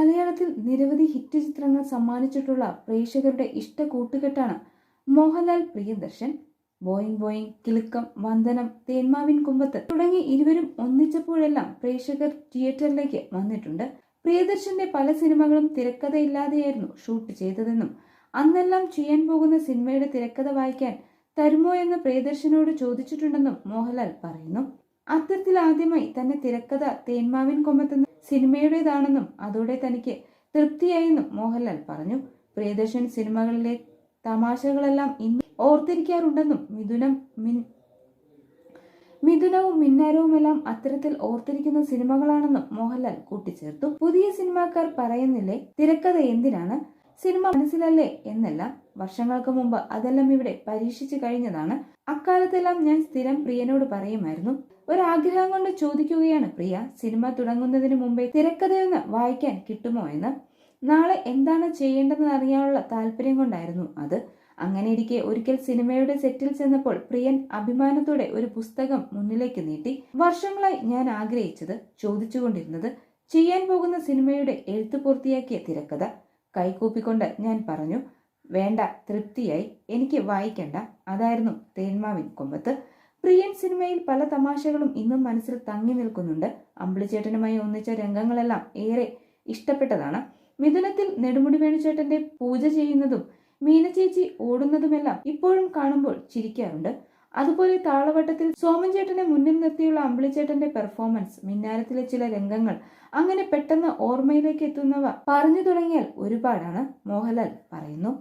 മലയാളത്തിൽ നിരവധി ഹിറ്റ് ചിത്രങ്ങൾ സമ്മാനിച്ചിട്ടുള്ള പ്രേക്ഷകരുടെ ഇഷ്ട കൂട്ടുകെട്ടാണ് മോഹൻലാൽ പ്രിയദർശൻ ബോയിങ് ബോയിങ് കിളുക്കം വന്ദനം തേന്മാവിൻ കുമ്പത്ത് തുടങ്ങി ഇരുവരും ഒന്നിച്ചപ്പോഴെല്ലാം പ്രേക്ഷകർ തിയേറ്ററിലേക്ക് വന്നിട്ടുണ്ട്. പ്രിയദർശന്റെ പല സിനിമകളും തിരക്കഥയില്ലാതെയായിരുന്നു ഷൂട്ട് ചെയ്തതെന്നും അന്നെല്ലാം ചെയ്യാൻ പോകുന്ന സിനിമയുടെ തിരക്കഥ വായിക്കാൻ തരുമോ എന്ന് പ്രിയദർശനോട് ചോദിച്ചിട്ടുണ്ടെന്നും മോഹൻലാൽ പറയുന്നു. അത്തരത്തിൽ ആദ്യമായി തന്നെ തിരക്കഥ തേന്മാവിൻ കൊമ്പത്തെന്ന സിനിമയുടേതാണെന്നും അതോടെ തനിക്ക് തൃപ്തിയായെന്നും മോഹൻലാൽ പറഞ്ഞു. പ്രിയദർശൻ സിനിമകളിലെ തമാശകളെല്ലാം ഇന്ന് ഓർത്തിരിക്കാറുണ്ടെന്നും മിഥുനം മിൻ മിഥുനവും മിന്നാരവുമെല്ലാം അത്തരത്തിൽ ഓർത്തിരിക്കുന്ന സിനിമകളാണെന്നും മോഹൻലാൽ കൂട്ടിച്ചേർത്തു. പുതിയ സിനിമാക്കാർ പറയുന്നില്ലേ തിരക്കഥ എന്തിനാണ്? സിനിമ മനസ്സിലല്ലേ എന്നല്ല വർഷങ്ങൾക്ക് മുമ്പ് അതെല്ലാം ഇവിടെ പരീക്ഷിച്ചു കഴിഞ്ഞതാണ്. അക്കാലത്തെല്ലാം ഞാൻ സ്ഥിരം പ്രിയനോട് പറയുമായിരുന്നു. ഒരാഗ്രഹം കൊണ്ട് ചോദിക്കുകയാണ് പ്രിയ സിനിമ തുടങ്ങുന്നതിന് മുമ്പേ തിരക്കഥയൊന്ന് വായിക്കാൻ കിട്ടുമോ എന്ന്. നാളെ എന്താണ് ചെയ്യേണ്ടതെന്ന് അറിയാനുള്ള താല്പര്യം കൊണ്ടായിരുന്നു അത്. അങ്ങനെ അങ്ങനെയിരിക്കെ ഒരിക്കൽ സിനിമയുടെ സെറ്റിൽ ചെന്നപ്പോൾ പ്രിയൻ അഭിമാനത്തോടെ ഒരു പുസ്തകം മുന്നിലേക്ക് നീട്ടി. വർഷങ്ങളായി ഞാൻ ആഗ്രഹിച്ചത് ചോദിച്ചുകൊണ്ടിരുന്നത് ചെയ്യാൻ പോകുന്ന സിനിമയുടെ എഴുത്ത് പൂർത്തിയാക്കിയ തിരക്കഥ. കൈകൂപ്പിക്കൊണ്ട് ഞാൻ പറഞ്ഞു വേണ്ട തൃപ്തിയായി. എനിക്ക് വായിക്കണ്ട. അതായിരുന്നു തേന്മാവിൻ കൊമ്പത്ത്. പ്രിയൻ സിനിമയിൽ പല തമാശകളും ഇന്നും മനസ്സിൽ തങ്ങി നിൽക്കുന്നുണ്ട്. അമ്പിളിച്ചേട്ടനുമായി ഒന്നിച്ച രംഗങ്ങളെല്ലാം ഏറെ ഇഷ്ടപ്പെട്ടതാണ്. മിഥുനത്തിൽ നെടുമുടി വേണുചേട്ടന്റെ പൂജ ചെയ്യുന്നതും മീനച്ചേച്ചി ഓടുന്നതുമെല്ലാം ഇപ്പോഴും കാണുമ്പോൾ ചിരിക്കാറുണ്ട്. അതുപോലെ താളവട്ടത്തിൽ സോമൻ ചേട്ടനെ മുന്നിൽ നിർത്തിയുള്ള അമ്പിളിച്ചേട്ടന്റെ പെർഫോമൻസ് മിന്നാരത്തിലെ ചില രംഗങ്ങൾ അങ്ങനെ പെട്ടെന്ന് ഓർമ്മയിലേക്ക് എത്തുന്നവ പറഞ്ഞു തുടങ്ങിയാൽ ഒരുപാടാണ് മോഹൻലാൽ പറയുന്നു.